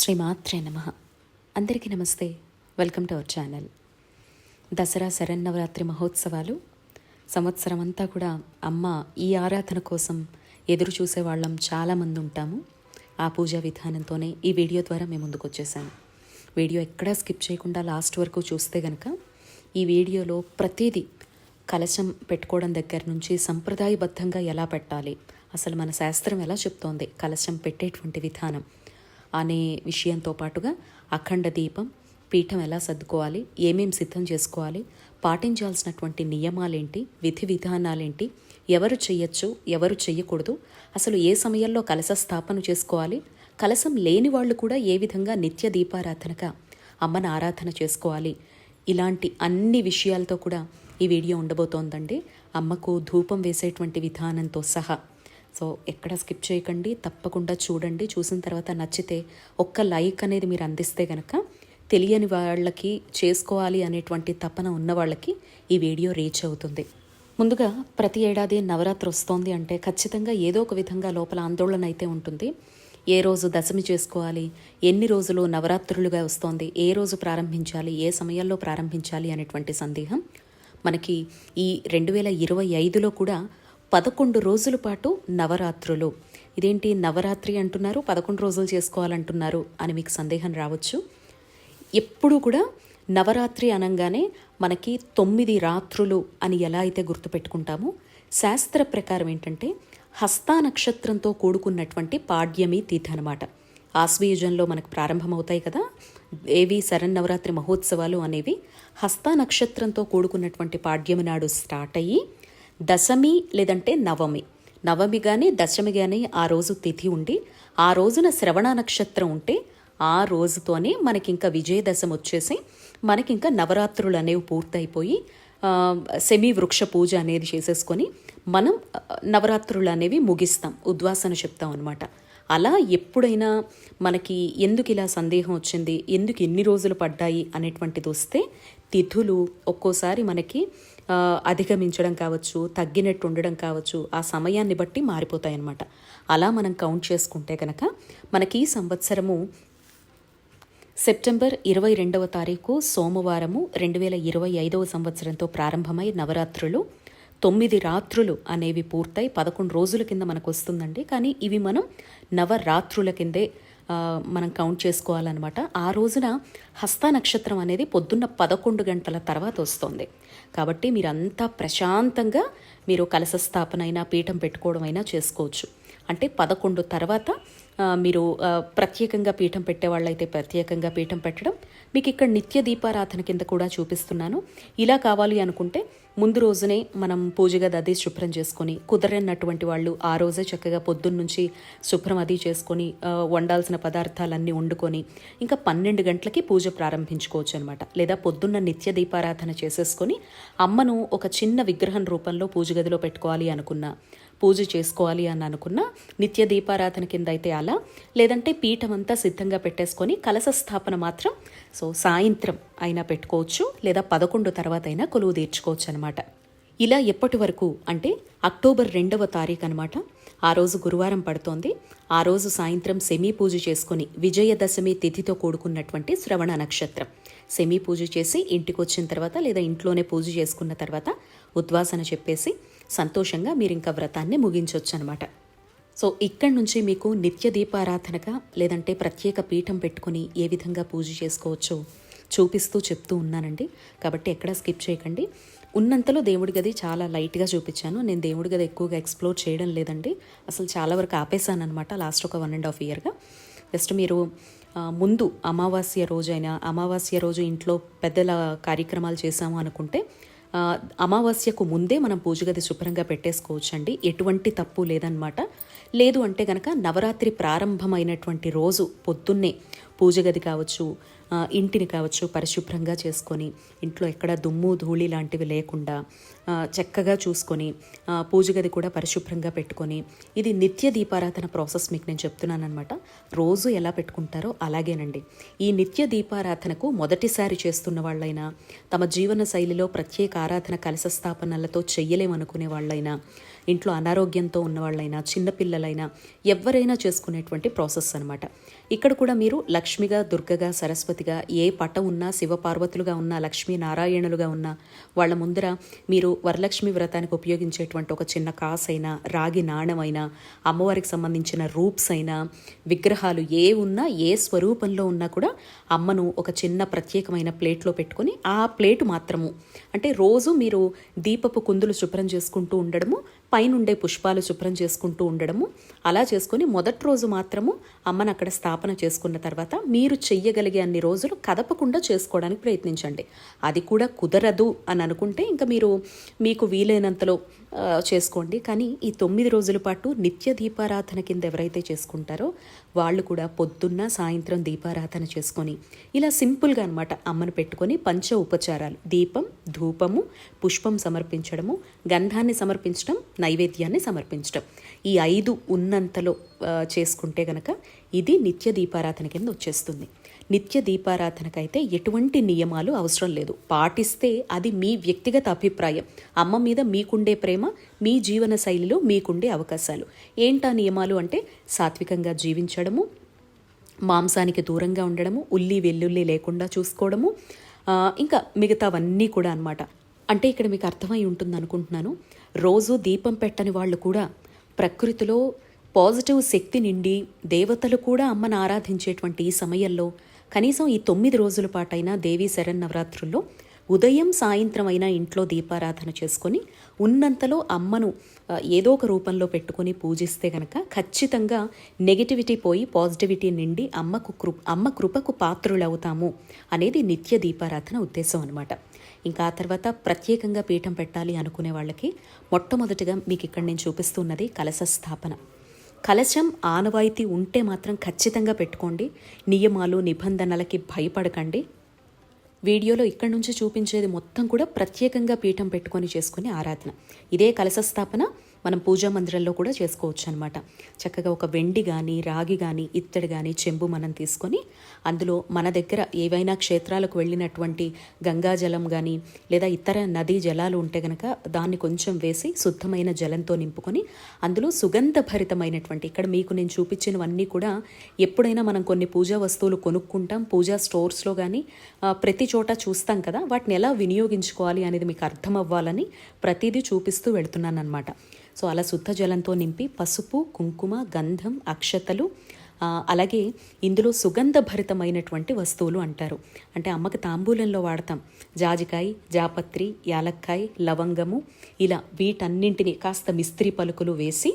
శ్రీమాత్రే నమ. అందరికీ నమస్తే. Welcome to our channel. Dasara Sharannavaratri మహోత్సవాలు. సంవత్సరం అంతా కూడా అమ్మ ఈ ఆరాధన కోసం ఎదురు చూసేవాళ్ళం చాలామంది ఉంటాము. ఆ పూజా విధానంతోనే ఈ వీడియో ద్వారా మేము ముందుకు వచ్చేసాను వీడియో ఎక్కడా స్కిప్ చేయకుండా లాస్ట్ వరకు చూస్తే గనక ఈ వీడియోలో ప్రతిదీ కలశం పెట్టుకోవడం దగ్గర నుంచి సంప్రదాయబద్ధంగా ఎలా పెట్టాలి? అసలు మన శాస్త్రం ఎలా చెప్తోంది? కలశం పెట్టేటువంటి విధానం. అనే విషయంతో పాటుగా అఖండ దీపం పీఠం ఎలా సర్దుకోవాలి ఏమేం సిద్ధం చేసుకోవాలి పాటించాల్సినటువంటి నియమాలేంటి విధి విధానాలేంటి ఎవరు చెయ్యొచ్చు ఎవరు చెయ్యకూడదు అసలు ఏ సమయంలో కలశ స్థాపన చేసుకోవాలి కలశం లేని వాళ్ళు కూడా ఏ విధంగా నిత్య దీపారాధనగా అమ్మను ఆరాధన చేసుకోవాలి ఇలాంటి అన్ని విషయాలతో కూడా ఈ వీడియో ఉండబోతోందండి. అమ్మకు ధూపం వేసేటువంటి విధానంతో సహా సో ఎక్కడ స్కిప్ చేయకండి తప్పకుండా చూడండి. చూసిన తర్వాత నచ్చితే ఒక్క లైక్ అనేది మీరు అందిస్తే కనుక తెలియని వాళ్ళకి చేసుకోవాలి అనేటువంటి తపన ఉన్న వాళ్ళకి ఈ వీడియో రీచ్ అవుతుంది. ముందుగా ప్రతి ఏడాది నవరాత్రి వస్తోంది అంటే ఖచ్చితంగా ఏదో ఒక విధంగా లోపల ఆందోళన అయితే ఉంటుంది. ఏ రోజు దశమి చేసుకోవాలి ఎన్ని రోజులు నవరాత్రులుగా వస్తోంది ఏ రోజు ప్రారంభించాలి ఏ సమయంలో ప్రారంభించాలి అనేటువంటి సందేహం మనకి ఈ రెండు వేల ఇరవై ఐదులో కూడా పదకొండు రోజుల పాటు నవరాత్రులు. ఇదేంటి నవరాత్రి అంటున్నారు? పదకొండు రోజులు చేసుకోవాలంటున్నారు అని మీకు సందేహం రావచ్చు. ఎప్పుడూ కూడా నవరాత్రి అనగానే మనకి తొమ్మిది రాత్రులు అని ఎలా అయితే గుర్తుపెట్టుకుంటామో శాస్త్ర ప్రకారం ఏంటంటే హస్తా నక్షత్రంతో కూడుకున్నటువంటి పాడ్యమి తీర్థ అనమాట ఆశ్వయుజంలో మనకు ప్రారంభమవుతాయి కదా. దేవి శరన్నవరాత్రి మహోత్సవాలు అనేవి హస్తా నక్షత్రంతో కూడుకున్నటువంటి పాడ్యమి నాడు స్టార్ట్ అయ్యి దశమి లేదంటే నవమి. నవమి కానీ దశమి కానీ ఆ రోజు తిథి ఉండి ఆ రోజున శ్రవణ నక్షత్రం ఉంటే ఆ రోజుతోనే మనకి ఇంకా విజయదశమి వచ్చేసి మనకి ఇంకా నవరాత్రులు అనేవి పూర్తయిపోయి సెమీ వృక్ష పూజ అనేది చేసేసుకొని మనం నవరాత్రులు అనేవి ముగిస్తాం. ఉద్వాసన చెప్తాం అనమాట అలా ఎప్పుడైనా మనకి ఎందుకు ఇలా సందేహం వచ్చింది? ఎందుకు ఎన్ని రోజులు పడ్డాయి? అనేటువంటిది వస్తే తిథులు ఒక్కోసారి మనకి అధిగమించడం కావచ్చు తగ్గినట్టు ఉండడం కావచ్చు ఆ సమయాన్ని బట్టి మారిపోతాయన్నమాట. అలా మనం కౌంట్ చేసుకుంటే కనుక మనకి ఈ సంవత్సరము సెప్టెంబర్ ఇరవై రెండవ తారీఖు సోమవారము రెండు వేల ఇరవై ఐదవ సంవత్సరంతో ప్రారంభమై నవరాత్రులు తొమ్మిది రాత్రులు అనేవి పూర్తయి పదకొండు రోజుల కింద మనకు వస్తుందండి కానీ ఇవి మనం నవరాత్రుల కిందే మనం కౌంట్ చేసుకోవాలన్నమాట. ఆ రోజున హస్త నక్షత్రం అనేది పొద్దున్న పదకొండు గంటల తర్వాత వస్తుంది. కాబట్టి మీరంతా ప్రశాంతంగా మీరు కలశ స్థాపన అయినా పీఠం పెట్టుకోవడం అయినా చేసుకోవచ్చు. అంటే పదకొండు తర్వాత మీరు ప్రత్యేకంగా పీఠం పెట్టేవాళ్ళైతే ప్రత్యేకంగా పీఠం పెట్టడం. మీకు ఇక్కడ నిత్య దీపారాధన కింద కూడా చూపిస్తున్నాను. ఇలా కావాలి అనుకుంటే ముందు రోజునే మనం పూజగా అది శుభ్రం చేసుకొని కుదరనటువంటి వాళ్ళు ఆ రోజే చక్కగా పొద్దున్నుంచి శుభ్రం అది చేసుకొని వండాల్సిన పదార్థాలన్నీ వండుకొని ఇంకా పన్నెండు గంటలకి పూజ ప్రారంభించుకోవచ్చు అనమాట లేదా పొద్దున్న నిత్య దీపారాధన చేసేసుకొని అమ్మను ఒక చిన్న విగ్రహం రూపంలో పూజ గదిలో పెట్టుకోవాలి అనుకున్నా పూజ చేసుకోవాలి అని అనుకున్న నిత్య దీపారాధన కింద అయితే అలా లేదంటే పీఠం అంతా సిద్ధంగా పెట్టేసుకొని కలశ స్థాపన మాత్రం సో సాయంత్రం అయినా పెట్టుకోవచ్చు లేదా పదకొండు తర్వాత అయినా కొలువు తీర్చుకోవచ్చు అనమాట ఇలా ఎప్పటి వరకు అంటే అక్టోబర్ రెండవ తారీఖు అనమాట ఆ రోజు గురువారం పడుతోంది. ఆ రోజు సాయంత్రం సెమీ పూజ చేసుకొని విజయదశమి తిథితో కూడుకున్నటువంటి శ్రవణ నక్షత్రం. సెమీ పూజ చేసి ఇంటికి వచ్చిన తర్వాత లేదా ఇంట్లోనే పూజ చేసుకున్న తర్వాత ఉద్వాసన చెప్పేసి సంతోషంగా మీరు ఇంకా వ్రతాన్ని ముగించవచ్చు అనమాట సో ఇక్కడి నుంచి మీకు నిత్య దీపారాధనగా లేదంటే ప్రత్యేక పీఠం పెట్టుకుని ఏ విధంగా పూజ చేసుకోవచ్చో చూపిస్తూ చెప్తూ ఉన్నానండి. కాబట్టి ఎక్కడా స్కిప్ చేయకండి. ఉన్నంతలో దేవుడి గది చాలా లైట్గా చూపించాను. నేను దేవుడి గది ఎక్కువగా ఎక్స్ప్లోర్ చేయడం లేదండి. అసలు చాలా వరకు ఆపేశాను అనమాట లాస్ట్ ఒక వన్ అండ్ హాఫ్ ఇయర్గా. జస్ట్ మీరు ముందు అమావాస్య రోజైనా అమావాస్య రోజు ఇంట్లో పెద్దల కార్యక్రమాలు చేశాము అనుకుంటే అమావాస్యకు ముందే మనం పూజ గది శుభ్రంగా పెట్టేసుకోవచ్చండి. ఎటువంటి తప్పు లేదనమాట లేదు అంటే కనుక నవరాత్రి ప్రారంభమైనటువంటి రోజు పొద్దున్నే పూజ గది కావచ్చు ఇంటిని కావచ్చు పరిశుభ్రంగా చేసుకొని ఇంట్లో ఎక్కడ దుమ్ము ధూళి లాంటివి లేకుండా చక్కగా చూసుకొని పూజ గది కూడా పరిశుభ్రంగా పెట్టుకొని ఇది నిత్య దీపారాధన ప్రాసెస్ మీకు నేను చెప్తున్నాను అనమాట రోజు ఎలా పెట్టుకుంటారో అలాగేనండి. ఈ నిత్య దీపారాధనకు మొదటిసారి చేస్తున్న వాళ్ళైనా తమ జీవన శైలిలో ప్రత్యేక ఆరాధన కలశ స్థాపనలతో చెయ్యలేమనుకునే వాళ్ళైనా ఇంట్లో అనారోగ్యంతో ఉన్నవాళ్ళైనా చిన్నపిల్లలైనా ఎవరైనా చేసుకునేటువంటి ప్రాసెస్ అనమాట ఇక్కడ కూడా మీరు లక్ష్మిగా దుర్గగా సరస్వతిగా ఏ పట ఉన్నా శివపార్వతులుగా ఉన్నా లక్ష్మీ నారాయణులుగా ఉన్నా వాళ్ళ ముందర మీరు వరలక్ష్మి వ్రతానికి ఉపయోగించేటువంటి ఒక చిన్న కాసైనా రాగి నాణమైనా అమ్మవారికి సంబంధించిన రూప్స్ అయినా విగ్రహాలు ఏ ఉన్నా ఏ స్వరూపంలో ఉన్నా కూడా అమ్మను ఒక చిన్న ప్రత్యేకమైన ప్లేట్లో పెట్టుకొని ఆ ప్లేటు మాత్రము అంటే రోజు మీరు దీపపు కుందులు శుభ్రం చేసుకుంటూ ఉండడము పైనుండే పుష్పాలు శుభ్రం చేసుకుంటూ ఉండడము అలా చేసుకొని మొదటి రోజు మాత్రము అమ్మను అక్కడ స్థాపన చేసుకున్న తర్వాత మీరు చెయ్యగలిగే అన్ని రోజులు కదపకుండా చేసుకోవడానికి ప్రయత్నించండి. అది కూడా కుదరదు అని అనుకుంటే ఇంకా మీరు మీకు వీలైనంతలో చేసుకోండి. కానీ ఈ తొమ్మిది రోజుల పాటు నిత్య దీపారాధన కింద ఎవరైతే చేసుకుంటారో వాళ్ళు కూడా పొద్దున్న సాయంత్రం దీపారాధన చేసుకొని ఇలా సింపుల్గా అనమాట అమ్మను పెట్టుకొని పంచ ఉపచారాలు. దీపం ధూపము పుష్పం సమర్పించడము గంధాన్ని సమర్పించడం నైవేద్యాన్ని సమర్పించడం. ఈ ఐదు ఉన్నంతలో చేసుకుంటే గనక ఇది నిత్య దీపారాధన కింద వచ్చేస్తుంది. నిత్య దీపారాధనకైతే ఎటువంటి నియమాలు అవసరం లేదు. పాటిస్తే అది మీ వ్యక్తిగత అభిప్రాయం. అమ్మ మీద మీకుండే ప్రేమ మీ జీవన శైలిలో మీకుండే అవకాశాలు. ఏంటా నియమాలు అంటే సాత్వికంగా జీవించడము మాంసానికి దూరంగా ఉండడము ఉల్లి వెల్లుల్లి లేకుండా చూసుకోవడము ఇంకా మిగతావన్నీ కూడా అనమాట అంటే ఇక్కడ మీకు అర్థమై ఉంటుంది అనుకుంటున్నాను రోజు దీపం పెట్టని వాళ్ళు కూడా ప్రకృతిలో పాజిటివ్ శక్తి నిండి దేవతలు కూడా అమ్మను ఆరాధించేటువంటి ఈ సమయంలో కనీసం ఈ తొమ్మిది రోజుల పాటైనా దేవీ శరన్నవరాత్రుల్లో ఉదయం సాయంత్రం అయినా ఇంట్లో దీపారాధన చేసుకొని ఉన్నంతలో అమ్మను ఏదో ఒక రూపంలో పెట్టుకొని పూజిస్తే గనక ఖచ్చితంగా నెగిటివిటీ పోయి పాజిటివిటీ నిండి అమ్మకు కృ అమ్మ కృపకు పాత్రులవుతాము అనేది నిత్య దీపారాధన ఉద్దేశం అనమాట ఇంకా ఆ తర్వాత ప్రత్యేకంగా పీఠం పెట్టాలి అనుకునే వాళ్ళకి మొట్టమొదటిగా మీకు ఇక్కడ నేను చూపిస్తున్నది కలశ స్థాపన. కలశం ఆనవాయితీ ఉంటే మాత్రం ఖచ్చితంగా పెట్టుకోండి. నియమాలు నిబంధనలకి భయపడకండి. వీడియోలో ఇక్కడ నుంచి చూపించేది మొత్తం కూడా ప్రత్యేకంగా పీఠం పెట్టుకొని చేసుకునే ఆరాధన. ఇదే కలశ స్థాపన. మనం పూజా మందిరంలో కూడా చేసుకోవచ్చు అనమాట చక్కగా ఒక వెండి కానీ రాగి కానీ ఇత్తడి కానీ చెంబు మనం తీసుకొని అందులో మన దగ్గర ఏవైనా క్షేత్రాలకు వెళ్ళినటువంటి గంగాజలం కానీ లేదా ఇతర నదీ జలాలు ఉంటే గనక దాన్ని కొంచెం వేసి శుద్ధమైన జలంతో నింపుకొని అందులో సుగంధభరితమైనటువంటి ఇక్కడ మీకు నేను చూపించినవన్నీ కూడా ఎప్పుడైనా మనం కొన్ని పూజా వస్తువులు కొనుక్కుంటాం పూజా స్టోర్స్లో కానీ ప్రతి చోట చూస్తాం కదా వాటిని ఎలా వినియోగించుకోవాలి అనేది మీకు అర్థం అవ్వాలని ప్రతిదీ చూపిస్తూ వెళుతున్నాను అనమాట సో అలా శుద్ధ జలంతో నింపి పసుపు కుంకుమ గంధం అక్షతలు అలాగే ఇందులో సుగంధభరితమైనటువంటి వస్తువులు అంటారు. అంటే అమ్మకి తాంబూలంలో వాడతాం. జాజికాయ జాపత్రి యాలక్కాయ లవంగము ఇలా వీటన్నింటినీ కాస్త మిస్త్రీ పలుకులు వేసి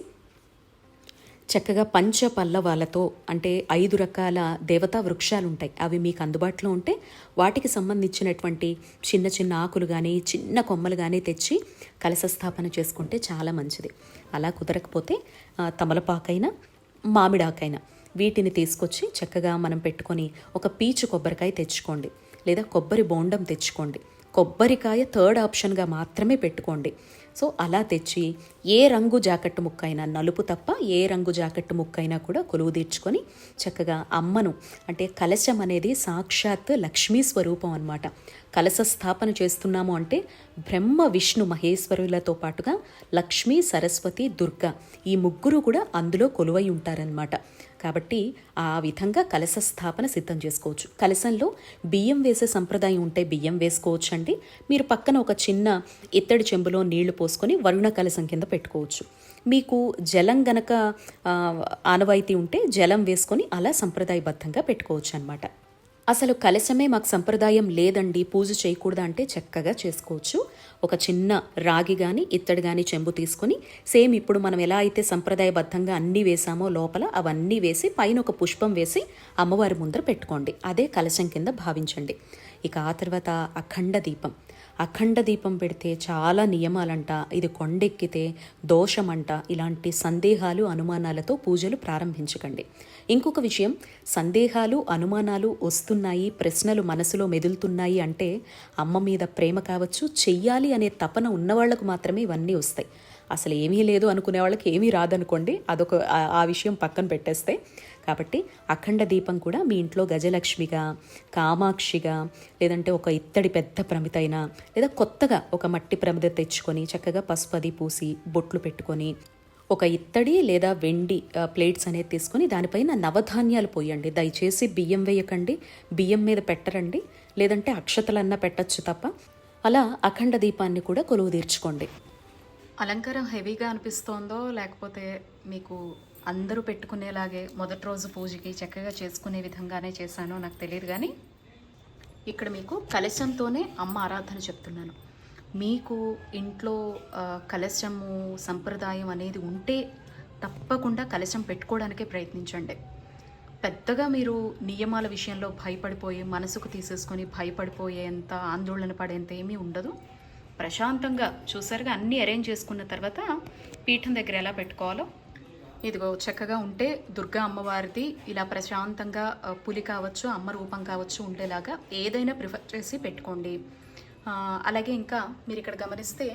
చక్కగా పంచ పల్లవాలతో అంటే ఐదు రకాల దేవతా వృక్షాలు ఉంటాయి అవి మీకు అందుబాటులో ఉంటే వాటికి సంబంధించినటువంటి చిన్న చిన్న ఆకులు కానీ చిన్న కొమ్మలు కానీ తెచ్చి కలశ స్థాపన చేసుకుంటే చాలా మంచిది. అలా కుదరకపోతే తమలపాకైనా మామిడాకైనా వీటిని తీసుకొచ్చి చక్కగా మనం పెట్టుకొని ఒక పీచు కొబ్బరికాయ తెచ్చుకోండి. లేదా కొబ్బరి బోండం తెచ్చుకోండి. కొబ్బరికాయ థర్డ్ ఆప్షన్గా మాత్రమే పెట్టుకోండి. సో అలా తెచ్చి ఏ రంగు జాకెట్ ముక్కైనా నలుపు తప్ప ఏ రంగు జాకెట్ ముక్కైనా కూడా కొలువు తీర్చుకొని చక్కగా అమ్మను అంటే కలశం అనేది సాక్షాత్ లక్ష్మీ స్వరూపం అనమాట కలశ స్థాపన చేస్తున్నాము అంటే బ్రహ్మ విష్ణు మహేశ్వరులతో పాటుగా లక్ష్మీ సరస్వతి దుర్గ ఈ ముగ్గురు కూడా అందులో కొలువై ఉంటారనమాట కాబట్టి ఆ విధంగా కలశ స్థాపన సిద్ధం చేసుకోవచ్చు. కలశంలో బియ్యం వేసే సంప్రదాయం ఉంటే బియ్యం వేసుకోవచ్చు అండి మీరు పక్కన ఒక చిన్న ఇత్తడి చెంబులో నీళ్ళు పోసుకొని వరుణ కలశం కింద పెట్టుకోవచ్చు. మీకు జలం గనక ఆనవాయితీ ఉంటే జలం వేసుకొని అలా సంప్రదాయబద్ధంగా పెట్టుకోవచ్చు అనమాట అసలు కలశమే మాకు సంప్రదాయం లేదండి. పూజ చేయకూడదా అంటే చక్కగా చేసుకోవచ్చు. ఒక చిన్న రాగి కానీ ఇత్తడి కానీ చెంబు తీసుకొని సేమ్ ఇప్పుడు మనం ఎలా అయితే సంప్రదాయబద్ధంగా అన్నీ వేసామో లోపల అవన్నీ వేసి పైన ఒక పుష్పం వేసి అమ్మవారి ముందర పెట్టుకోండి. అదే కలశం కింద భావించండి. ఇక ఆ తర్వాత అఖండ దీపం. అఖండ దీపం పెడితే చాలా నియమాలంట. ఇది కొండెక్కితే దోషమంట. ఇలాంటి సందేహాలు అనుమానాలతో పూజలు ప్రారంభించకండి. ఇంకొక విషయం సందేహాలు అనుమానాలు వస్తున్నాయి ప్రశ్నలు మనసులో మెదులుతున్నాయి అంటే అమ్మ మీద ప్రేమ కావచ్చు చెయ్యాలి అనే తపన ఉన్నవాళ్ళకు మాత్రమే ఇవన్నీ వస్తాయి. అసలు ఏమీ లేదు అనుకునే వాళ్ళకి ఏమీ రాదనుకోండి అదొక ఆ- విషయం పక్కన పెట్టేస్తే. కాబట్టి అఖండ దీపం కూడా మీ ఇంట్లో గజలక్ష్మిగా కామాక్షిగా లేదంటే ఒక ఇత్తడి పెద్ద ప్రమిత అయినా లేదా కొత్తగా ఒక మట్టి ప్రమిద తెచ్చుకొని చక్కగా పసుపు అది పూసి బొట్లు పెట్టుకొని ఒక ఇత్తడి లేదా వెండి ప్లేట్స్ అనేది తీసుకొని దానిపైన నవధాన్యాలు పోయండి. దయచేసి బియ్యం వేయకండి. బియ్యం మీద పెట్టరండి. లేదంటే అక్షతలన్నా పెట్టచ్చు తప్ప. అలా అఖండ దీపాన్ని కూడా కొలువు తీర్చుకోండి. అలంకారం హెవీగా అనిపిస్తోందో లేకపోతే మీకు అందరూ పెట్టుకునేలాగే మొదటి రోజు పూజకి చక్కగా చేసుకునే విధంగానే చేశానో నాకు తెలియదు కానీ ఇక్కడ మీకు కలశంతోనే అమ్మ ఆరాధన చెప్తున్నాను. మీకు ఇంట్లో కలశము సంప్రదాయం అనేది ఉంటే తప్పకుండా కలశం పెట్టుకోవడానికే ప్రయత్నించండి. పెద్దగా మీరు నియమాల విషయంలో భయపడిపోయి మనసుకు తీసేసుకొని భయపడిపోయేంత ఆందోళన పడేంత ఏమీ ఉండదు. ప్రశాంతంగా చూసారుగా అన్నీ అరేంజ్ చేసుకున్న తర్వాత పీఠం దగ్గర ఎలా పెట్టుకోవాలో. ఇదిగో చక్కగా ఉంటే దుర్గా అమ్మవారిది ఇలా ప్రశాంతంగా పులి కావచ్చు అమ్మ రూపం కావచ్చు ఉండేలాగా ఏదైనా ప్రిఫర్ చేసి పెట్టుకోండి. అలాగే ఇంకా మీరు ఇక్కడ గమనిస్తే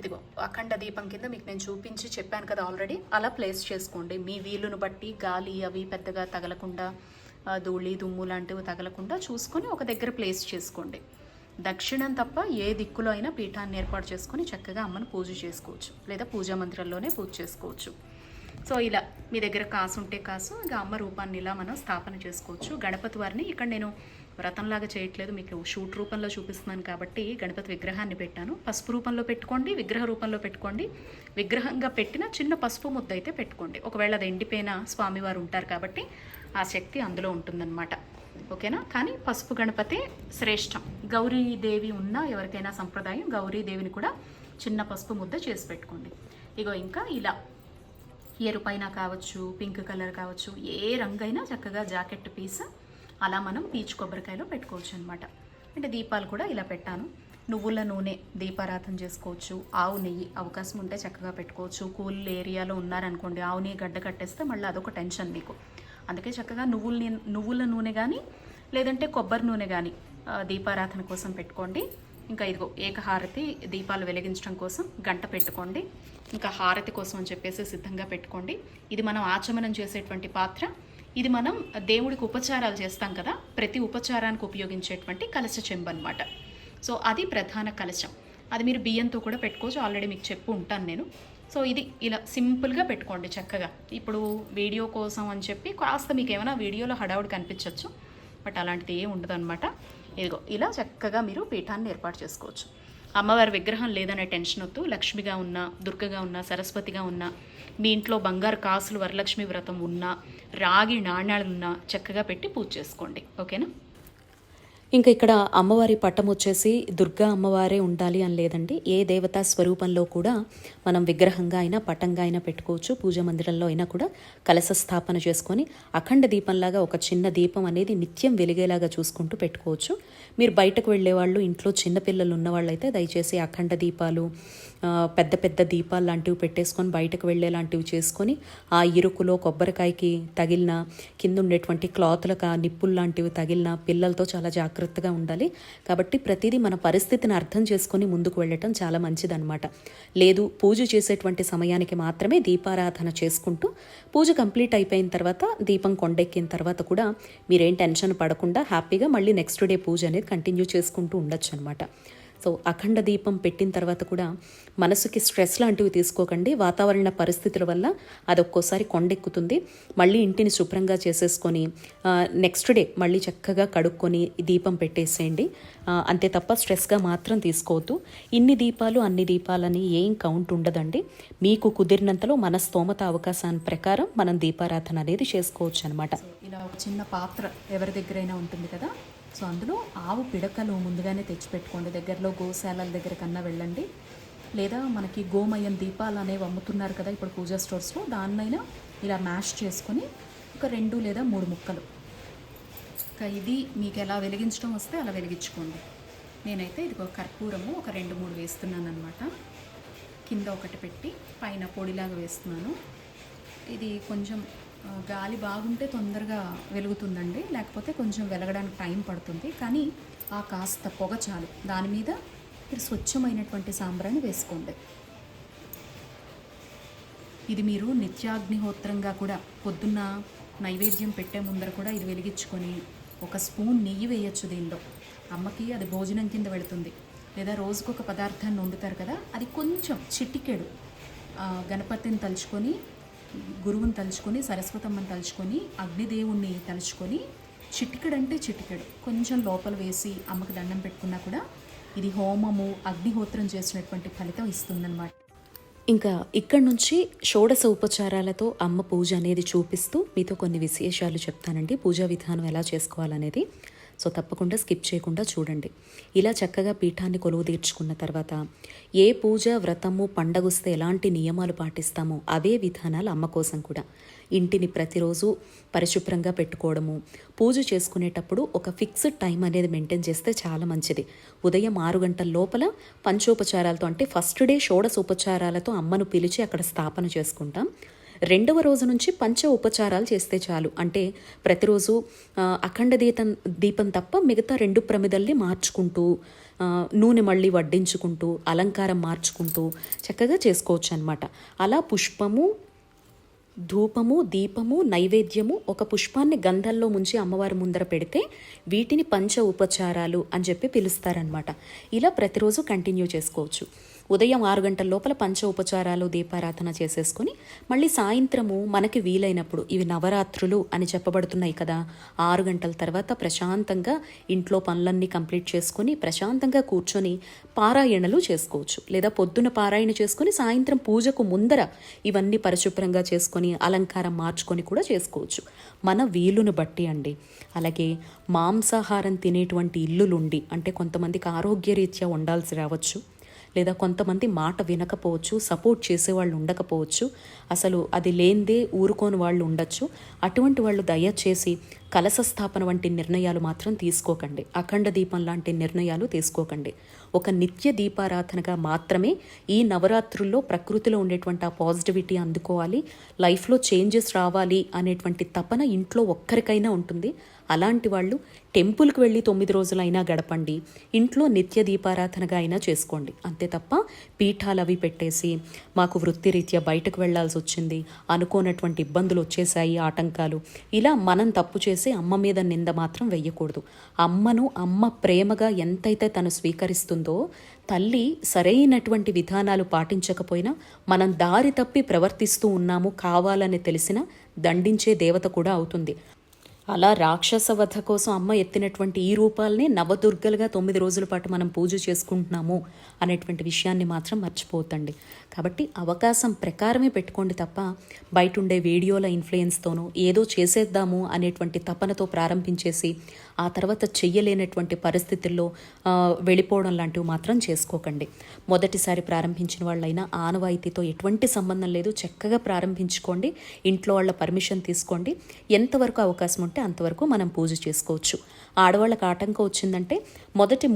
ఇదిగో అఖండ దీపం కింద మీకు నేను చూపించి చెప్పాను కదా ఆల్రెడీ అలా ప్లేస్ చేసుకోండి. మీ వీలును బట్టి గాలి అవి పెద్దగా తగలకుండా ధూళి దుమ్ము లాంటివి తగలకుండా చూసుకొని ఒక దగ్గర ప్లేస్ చేసుకోండి. దక్షిణం తప్ప ఏ దిక్కులో అయినా పీఠాన్ని ఏర్పాటు చేసుకొని చక్కగా అమ్మను పూజ చేసుకోవచ్చు. లేదా పూజా మందిరంలోనే పూజ చేసుకోవచ్చు. సో ఇలా మీ దగ్గర కాసు ఉంటే కాసు ఇంకా అమ్మ రూపాన్ని ఇలా మనం స్థాపన చేసుకోవచ్చు. గణపతి వారిని ఇక్కడ నేను వ్రతంలాగా చేయట్లేదు మీకు షూట్ రూపంలో చూపిస్తున్నాను కాబట్టి గణపతి విగ్రహాన్ని పెట్టాను. పసుపు రూపంలో పెట్టుకోండి విగ్రహ రూపంలో పెట్టుకోండి. విగ్రహంగా పెట్టిన చిన్న పసుపు ముద్ద అయితే పెట్టుకోండి. ఒకవేళ అది ఎండిపోయిన స్వామివారు ఉంటారు కాబట్టి ఆ శక్తి అందులో ఉంటుందన్నమాట. ఓకేనా? కానీ పసుపు గణపతి శ్రేష్టం. గౌరీదేవి ఉన్న ఎవరికైనా సంప్రదాయం గౌరీదేవిని కూడా చిన్న పసుపు ముద్ద చేసి పెట్టుకోండి. ఇగో ఇంకా ఇలా ఎరుపైన కావచ్చు పింక్ కలర్ కావచ్చు ఏ రంగైనా చక్కగా జాకెట్ పీస్ అలా మనం పీచు కొబ్బరికాయలో పెట్టుకోవచ్చు అనమాట అంటే దీపాలు కూడా ఇలా పెట్టాను. నువ్వుల నూనె దీపారాధన చేసుకోవచ్చు. ఆవు నెయ్యి అవకాశం ఉంటే చక్కగా పెట్టుకోవచ్చు. కూల్ ఏరియాలో ఉన్నారనుకోండి ఆవు నెయ్యి గడ్డ కట్టేస్తే మళ్ళీ అదొక టెన్షన్ మీకు. అందుకే చక్కగా నువ్వుల నువ్వుల నూనె కానీ లేదంటే కొబ్బరి నూనె కానీ దీపారాధన కోసం పెట్టుకోండి. ఇంకా ఇదిగో ఏకహారతి దీపాలు వెలిగించడం కోసం గంట పెట్టుకోండి. ఇంకా హారతి కోసం అని చెప్పేసి సిద్ధంగా పెట్టుకోండి. ఇది మనం ఆచమనం చేసేటువంటి పాత్ర. ఇది మనం దేవుడికి ఉపచారాలు చేస్తాం కదా ప్రతి ఉపచారానికి ఉపయోగించేటువంటి కలశ చెంబు అనమాట సో అది ప్రధాన కలశం. అది మీరు బియ్యంతో కూడా పెట్టుకోవచ్చు. ఆల్రెడీ మీకు చెప్పు ఉంటాను నేను. సో ఇది ఇలా సింపుల్గా పెట్టుకోండి చక్కగా. ఇప్పుడు వీడియో కోసం అని చెప్పి కాస్త మీకు ఏమైనా వీడియోలో హడావుడి కనిపించవచ్చు బట్ అలాంటిది ఏం ఉండదు అనమాట ఇదిగో ఇలా చక్కగా మీరు పీఠాన్ని ఏర్పాటు చేసుకోవచ్చు. అమ్మవారి విగ్రహం లేదనే టెన్షన్ వద్దు. లక్ష్మిగా ఉన్నా దుర్గగా ఉన్నా సరస్వతిగా ఉన్నా మీ ఇంట్లో బంగారు కాసులు వరలక్ష్మి వ్రతం ఉన్నా రాగి నాణ్యాలు ఉన్నా చక్కగా పెట్టి పూజ చేసుకోండి. ఓకేనా? ఇంకా ఇక్కడ అమ్మవారి పట్టం వచ్చేసి దుర్గా అమ్మవారే ఉండాలి అని లేదండి. ఏ దేవతా స్వరూపంలో కూడా మనం విగ్రహంగా అయినా పటంగా అయినా పెట్టుకోవచ్చు. పూజ మందిరంలో అయినా కూడా కలశ స్థాపన చేసుకొని అఖండ దీపంలాగా ఒక చిన్న దీపం అనేది నిత్యం వెలిగేలాగా చూసుకుంటూ పెట్టుకోవచ్చు. మీరు బయటకు వెళ్ళే వాళ్ళు ఇంట్లో చిన్నపిల్లలు ఉన్నవాళ్ళైతే దయచేసి అఖండ దీపాలు పెద్ద పెద్ద దీపాలు లాంటివి పెట్టేసుకొని బయటకు వెళ్ళే లాంటివి చేసుకొని ఆ ఇరుకులో కొబ్బరికాయకి తగిలిన కింద ఉండేటువంటి క్లాత్లకు ఆ నిప్పులు లాంటివి తగిలిన పిల్లలతో చాలా జాగ్రత్తగా ఉండాలి. కాబట్టి ప్రతిదీ మన పరిస్థితిని అర్థం చేసుకొని ముందుకు వెళ్ళటం చాలా మంచిదన్నమాట. లేదు పూజ చేసేటువంటి సమయానికి మాత్రమే దీపారాధన చేసుకుంటూ పూజ కంప్లీట్ అయిపోయిన తర్వాత దీపం కొండెక్కిన తర్వాత కూడా మీరేం టెన్షన్ పడకుండా హ్యాపీగా మళ్ళీ నెక్స్ట్ డే పూజ అనేది కంటిన్యూ చేసుకుంటూ ఉండొచ్చు అనమాట సో అఖండ దీపం పెట్టిన తర్వాత కూడా మనసుకి స్ట్రెస్ లాంటివి తీసుకోకండి. వాతావరణ పరిస్థితుల వల్ల అది ఒక్కోసారి కొండెక్కుతుంది. మళ్ళీ ఇంటిని శుభ్రంగా చేసేసుకొని నెక్స్ట్ డే మళ్ళీ చక్కగా కడుక్కొని దీపం పెట్టేసేయండి. అంతే తప్ప స్ట్రెస్గా మాత్రం తీసుకోవద్దు. ఇన్ని దీపాలు అన్ని దీపాలని ఏం కౌంట్ ఉండదండి. మీకు కుదిరినంతలో మన స్తోమత అవకాశాన్ని ప్రకారం మనం దీపారాధన అనేది చేసుకోవచ్చు అనమాట ఇలా ఒక చిన్న పాత్ర ఎవరి దగ్గరైనా ఉంటుంది కదా? సో అందులో ఆవు పిడకలు ముందుగానే తెచ్చిపెట్టుకోండి. దగ్గరలో గోశాలల దగ్గర కన్నా వెళ్ళండి. లేదా మనకి గోమయం దీపాలు అనేవి అమ్ముతున్నారు కదా ఇప్పుడు పూజా స్టోర్స్లో దాన్నైనా ఇలా మ్యాష్ చేసుకొని ఒక రెండు లేదా మూడు ముక్కలు. ఇంకా ఇది మీకు ఎలా వెలిగించడం వస్తే అలా వెలిగించుకోండి. నేనైతే ఇది ఒక కర్పూరము ఒక రెండు మూడు వేస్తున్నాను అనమాట కింద ఒకటి పెట్టి పైన పొడిలాగా వేస్తున్నాను. ఇది కొంచెం గాలి బాగుంటే తొందరగా వెలుగుతుందండి. లేకపోతే కొంచెం వెలగడానికి టైం పడుతుంది. కానీ ఆ కాస్త పొగ చాలు. దాని మీద మీరు స్వచ్ఛమైనటువంటి సాంబ్రాన్ని వేసుకోండి. ఇది మీరు నిత్యాగ్నిహోత్రంగా కూడా పొద్దున్న నైవేద్యం పెట్టే ముందర కూడా ఇది వెలిగించుకొని ఒక స్పూన్ నెయ్యి వేయచ్చు దీనిలో. అమ్మకి అది భోజనం కింద పెడుతుంది. లేదా రోజుకొక ఒక పదార్థాన్ని వండుతారు కదా అది కొంచెం చిటికెడు. గణపతిని తలుచుకొని గురువుని తలుచుకొని సరస్వతమ్మని తలుచుకొని అగ్నిదేవుణ్ణి తలుచుకొని చిటికెడు అంటే చిటికెడు. కొంచెం లోపల వేసి అమ్మకి దండం పెట్టుకున్నా కూడా ఇది హోమము అగ్నిహోత్రం చేసినటువంటి ఫలితం ఇస్తుందన్నమాట. ఇంకా ఇక్కడ నుంచి షోడశ ఉపచారాలతో అమ్మ పూజ అనేది చూపిస్తూ మీతో కొన్ని విశేషాలు చెప్తానండి. పూజా విధానం ఎలా చేసుకోవాలనేది సో తప్పకుండా స్కిప్ చేయకుండా చూడండి. ఇలా చక్కగా పీఠాన్ని కొలువు తీర్చుకున్న తర్వాత ఏ పూజ వ్రతము పండగొస్తే ఎలాంటి నియమాలు పాటిస్తామో అవే విధానాలు అమ్మ కోసం కూడా. ఇంటిని ప్రతిరోజు పరిశుభ్రంగా పెట్టుకోవడము పూజ చేసుకునేటప్పుడు ఒక ఫిక్స్డ్ టైం అనేది మెయింటైన్ చేస్తే చాలా మంచిది. ఉదయం ఆరు గంటల లోపల పంచోపచారాలతో అంటే ఫస్ట్ డే షోడశ ఉపచారాలతో అమ్మను పిలిచి అక్కడ స్థాపన చేసుకుంటాం. రెండవ రోజు నుంచి పంచ ఉపచారాలు చేస్తే చాలు. అంటే ప్రతిరోజు అఖండ దీపం దీపం తప్ప మిగతా రెండు ప్రమిదల్ని మార్చుకుంటూ నూనె మళ్ళీ వడ్డించుకుంటూ అలంకారం మార్చుకుంటూ చక్కగా చేసుకోవచ్చు అనమాట అలా పుష్పము ధూపము దీపము నైవేద్యము ఒక పుష్పాన్ని గంధంలో ముంచి అమ్మవారి ముందర పెడితే వీటిని పంచ ఉపచారాలు అని చెప్పి పిలుస్తారనమాట ఇలా ప్రతిరోజు కంటిన్యూ చేసుకోవచ్చు. ఉదయం ఆరు గంటల లోపల పంచ ఉపచారాలు దీపారాధన చేసేసుకుని మళ్ళీ సాయంత్రము మనకి వీలైనప్పుడు ఇవి నవరాత్రులు అని చెప్పబడుతున్నాయి కదా. ఆరు గంటల తర్వాత ప్రశాంతంగా ఇంట్లో పనులన్నీ కంప్లీట్ చేసుకొని ప్రశాంతంగా కూర్చొని పారాయణలు చేసుకోవచ్చు. లేదా పొద్దున పారాయణ చేసుకొని సాయంత్రం పూజకు ముందర ఇవన్నీ పరిశుభ్రంగా చేసుకొని అలంకారం మార్చుకొని కూడా చేసుకోవచ్చు. మన వీలును బట్టి అండి. అలాగే మాంసాహారం తినేటువంటి ఇల్లులుండి అంటే కొంతమందికి ఆరోగ్యరీత్యా ఉండాల్సి రావచ్చు. లేదా కొంతమంది మాట వినకపోవచ్చు సపోర్ట్ చేసేవాళ్ళు ఉండకపోవచ్చు. అసలు అది లేనిదే ఊరుకోని వాళ్ళు ఉండొచ్చు. అటువంటి వాళ్ళు దయచేసి కలశ స్థాపన వంటి నిర్ణయాలు మాత్రం తీసుకోకండి. అఖండ దీపం లాంటి నిర్ణయాలు తీసుకోకండి. ఒక నిత్య దీపారాధనగా మాత్రమే ఈ నవరాత్రుల్లో ప్రకృతిలో ఉండేటువంటి ఆ పాజిటివిటీ అందుకోవాలి. లైఫ్లో చేంజెస్ రావాలి అనేటువంటి తపన ఇంట్లో ఒక్కరికైనా ఉంటుంది. అలాంటి వాళ్ళు టెంపుల్కి వెళ్ళి తొమ్మిది రోజులైనా గడపండి. ఇంట్లో నిత్య దీపారాధనగా అయినా చేసుకోండి. అంతే తప్ప పీఠాలు అవి పెట్టేసి మాకు వృత్తిరీత్యా బయటకు వెళ్ళాల్సి వచ్చింది. అనుకోనటువంటి ఇబ్బందులు వచ్చేసాయి ఆటంకాలు. ఇలా మనం తప్పు చేసి అమ్మ మీద నింద మాత్రం వెయ్యకూడదు. అమ్మను అమ్మ ప్రేమగా ఎంతైతే తను స్వీకరిస్తుందో తల్లి సరైనటువంటి విధానాలు పాటించకపోయినా మనం దారి తప్పి ప్రవర్తిస్తూ ఉన్నాము కావాలని తెలిసిన దండించే దేవత కూడా అవుతుంది. అలా రాక్షస వధ కోసం అమ్మ ఎత్తినటువంటి ఈ రూపాలని నవదుర్గలుగా తొమ్మిది రోజుల పాటు మనం పూజ చేసుకుంటున్నాము అనేటువంటి విషయాన్ని మాత్రం మర్చిపోతండి కాబట్టి అవకాశం ప్రకారమే పెట్టుకోండి తప్ప బయట ఉండే వీడియోల ఇన్ఫ్లుయెన్స్తోనూ ఏదో చేసేద్దాము అనేటువంటి తపనతో ప్రారంభించేసి ఆ తర్వాత చెయ్యలేనటువంటి పరిస్థితుల్లో వెళ్ళిపోవడం లాంటివి మాత్రం చేసుకోకండి. మొదటిసారి ప్రారంభించిన వాళ్ళైనా ఆనవాయితీతో ఎటువంటి సంబంధం లేదు. చక్కగా ప్రారంభించుకోండి. ఇంట్లో వాళ్ళ పర్మిషన్ తీసుకోండి. ఎంతవరకు అవకాశం ఉంటే అంతవరకు మనం పూజ చేసుకోవచ్చు. ఆడవాళ్ళకి ఆటంకం వచ్చిందంటే మొదటి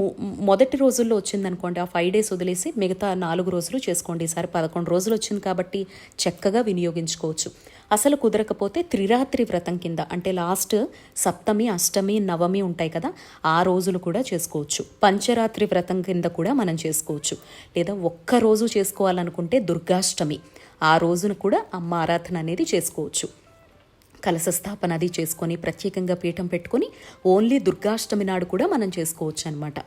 మొదటి రోజుల్లో వచ్చిందనుకోండి ఆ ఫైవ్ డేస్ వదిలేసి మిగతా నాలుగు రోజులు చేసుకోండి. ఈసారి పదకొండు రోజులు వచ్చింది కాబట్టి చక్కగా వినియోగించుకోవచ్చు. అసలు కుదరకపోతే త్రిరాత్రి వ్రతం కింద అంటే లాస్ట్ సప్తమి అష్టమి నవమి ఉంటాయి కదా ఆ రోజులు కూడా చేసుకోవచ్చు. పంచరాత్రి వ్రతం కింద కూడా మనం చేసుకోవచ్చు. లేదా ఒక్క రోజు చేసుకోవాలనుకుంటే దుర్గాష్టమి ఆ రోజున కూడా అమ్మ ఆరాధన అనేది చేసుకోవచ్చు. కలశ స్థాపన అది చేసుకొని ప్రత్యేకంగా పీఠం పెట్టుకొని ఓన్లీ దుర్గాష్టమి నాడు కూడా మనం చేసుకోవచ్చు అనమాట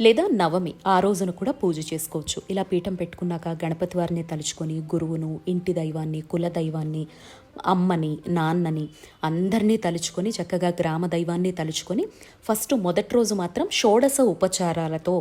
లేదా నవమి ఆ రోజున కూడా పూజ చేసుకోవచ్చు. ఇలా పీఠం పెట్టుకున్నాక గణపతి వారిని తలుచుకొని గురువును ఇంటి దైవాన్ని కుల దైవాన్ని అమ్మని నాన్నని అందరినీ తలుచుకొని చక్కగా గ్రామ దైవాన్ని తలుచుకొని ఫస్ట్ మొదటి రోజు మాత్రం షోడశ ఉపచారాలతో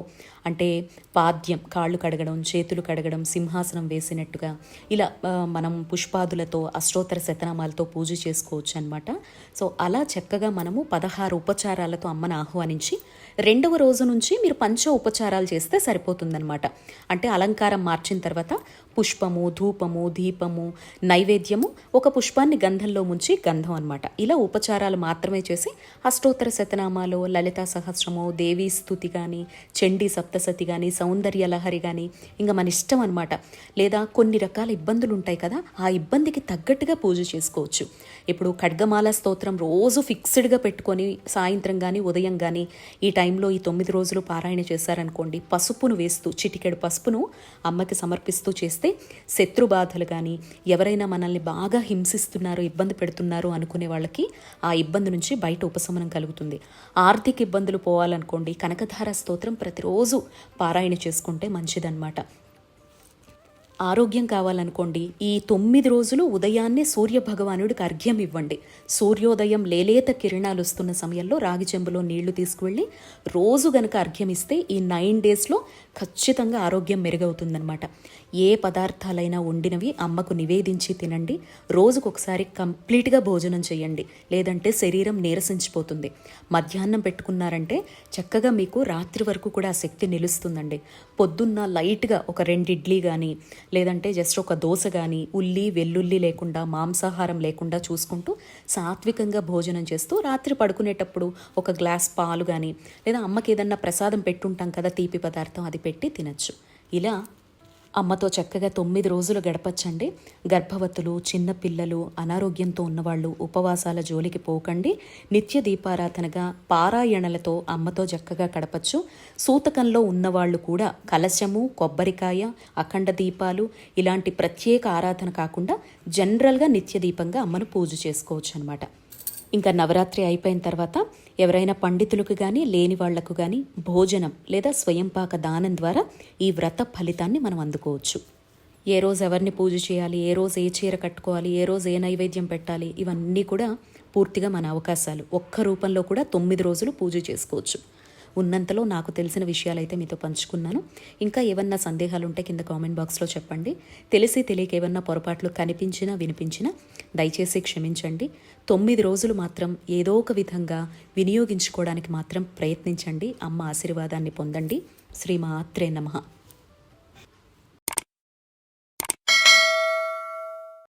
అంటే పాద్యం కాళ్ళు కడగడం చేతులు కడగడం సింహాసనం వేసినట్టుగా ఇలా మనం పుష్పాదులతో అష్టోత్తర శతనామాలతో పూజ చేసుకోవచ్చు అనమాట సో అలా చక్కగా మనము పదహారు ఉపచారాలతో అమ్మను ఆహ్వానించి రెండవ రోజు నుంచి మీరు పంచ ఉపచారాలు చేస్తే సరిపోతుందన్నమాట. అంటే అలంకారం మార్చిన తర్వాత పుష్పము ధూపము దీపము నైవేద్యము ఒక పుష్పాన్ని గంధంలో ముంచి గంధం అన్నమాట. ఇలా ఉపచారాలు మాత్రమే చేసి అష్టోత్తర శతనామాలు లలితా సహస్రము దేవీ స్థుతి కానీ చండీ సప్తసతి కానీ సౌందర్య లహరి కానీ ఇంకా మన ఇష్టం అనమాట లేదా కొన్ని రకాల ఇబ్బందులు ఉంటాయి కదా ఆ ఇబ్బందికి తగ్గట్టుగా పూజ చేసుకోవచ్చు. ఇప్పుడు ఖడ్గమాల స్తోత్రం రోజు ఫిక్స్డ్గా పెట్టుకొని సాయంత్రం కానీ ఉదయం కానీ ఈ టైంలో ఈ తొమ్మిది రోజులు పారాయణ చేశారనుకోండి పసుపును వేస్తూ చిటికెడు పసుపును అమ్మకి సమర్పిస్తూ చేస్తే శత్రు బాధలు కానీ ఎవరైనా మనల్ని బాగా హింసిస్తున్నారు ఇబ్బంది పెడుతున్నారు అనుకునే వాళ్ళకి ఆ ఇబ్బంది నుంచి బయట ఉపశమనం కలుగుతుంది. ఆర్థిక ఇబ్బందులు పోవాలనుకోండి కనకధార స్తోత్రం ప్రతిరోజు పారాయణ చేసుకుంటే మంచిదన్నమాట. ఆరోగ్యం కావాలనుకోండి ఈ తొమ్మిది రోజులు ఉదయాన్నే సూర్య భగవానుడికి అర్ఘ్యం ఇవ్వండి. సూర్యోదయం లేలేత కిరణాలు వస్తున్న సమయంలో రాగి చెంబులో నీళ్ళు తీసుకువెళ్ళి రోజు గనక అర్ఘ్యం ఇస్తే ఈ నైన్ డేస్లో ఖచ్చితంగా ఆరోగ్యం మెరుగవుతుందన్నమాట. ఏ పదార్థాలైనా వండినవి అమ్మకు నివేదించి తినండి. రోజుకొకసారి కంప్లీట్గా భోజనం చేయండి. లేదంటే శరీరం నీరసించిపోతుంది. మధ్యాహ్నం పెట్టుకున్నారంటే చక్కగా మీకు రాత్రి వరకు కూడా ఆ శక్తి నిలుస్తుందండి. పొద్దున్న లైట్గా ఒక రెండు ఇడ్లీ కానీ లేదంటే జస్ట్ ఒక దోశ కానీ ఉల్లి వెల్లుల్లి లేకుండా మాంసాహారం లేకుండా చూసుకుంటూ సాత్వికంగా భోజనం చేస్తూ రాత్రి పడుకునేటప్పుడు ఒక గ్లాస్ పాలు కానీ లేదా అమ్మకి ఏదన్నా ప్రసాదం పెట్టుంటాం కదా తీపి పదార్థం అది పెట్టి తినచ్చు. ఇలా అమ్మతో చక్కగా తొమ్మిది రోజులు గడపచ్చండి. గర్భవతులు చిన్నపిల్లలు అనారోగ్యంతో ఉన్నవాళ్ళు ఉపవాసాల జోలికి పోకండి. నిత్య దీపారాధనగా పారాయణలతో అమ్మతో చక్కగా గడపచ్చు. సూతకంలో ఉన్నవాళ్ళు కూడా కలశము కొబ్బరికాయ అఖండ దీపాలు ఇలాంటి ప్రత్యేక ఆరాధన కాకుండా జనరల్గా నిత్య దీపంగా అమ్మను పూజ చేసుకోవచ్చు అనమాట ఇంకా నవరాత్రి అయిపోయిన తర్వాత ఎవరైనా పండితులకు కానీ లేని వాళ్ళకు కానీ భోజనం లేదా స్వయంపాక దానం ద్వారా ఈ వ్రత ఫలితాన్ని మనం అందుకోవచ్చు. ఏ రోజు ఎవరిని పూజ చేయాలి ఏ రోజు ఏ చీర కట్టుకోవాలి ఏ రోజు ఏ నైవేద్యం పెట్టాలి ఇవన్నీ కూడా పూర్తిగా మన అవకాశాలు. ఒక్క రూపంలో కూడా తొమ్మిది రోజులు పూజ చేసుకోవచ్చు. ఉన్నంతలో నాకు తెలిసిన విషయాలైతే మీతో పంచుకున్నాను. ఇంకా ఏమన్నా సందేహాలు ఉంటే కింద కామెంట్ బాక్స్లో చెప్పండి. తెలిసి తెలియక ఏమన్నా పొరపాట్లు కనిపించినా వినిపించినా దయచేసి క్షమించండి. తొమ్మిది రోజులు మాత్రం ఏదో ఒక విధంగా వినియోగించుకోవడానికి మాత్రం ప్రయత్నించండి. అమ్మ ఆశీర్వాదాన్ని పొందండి. శ్రీమాత్రే నమః.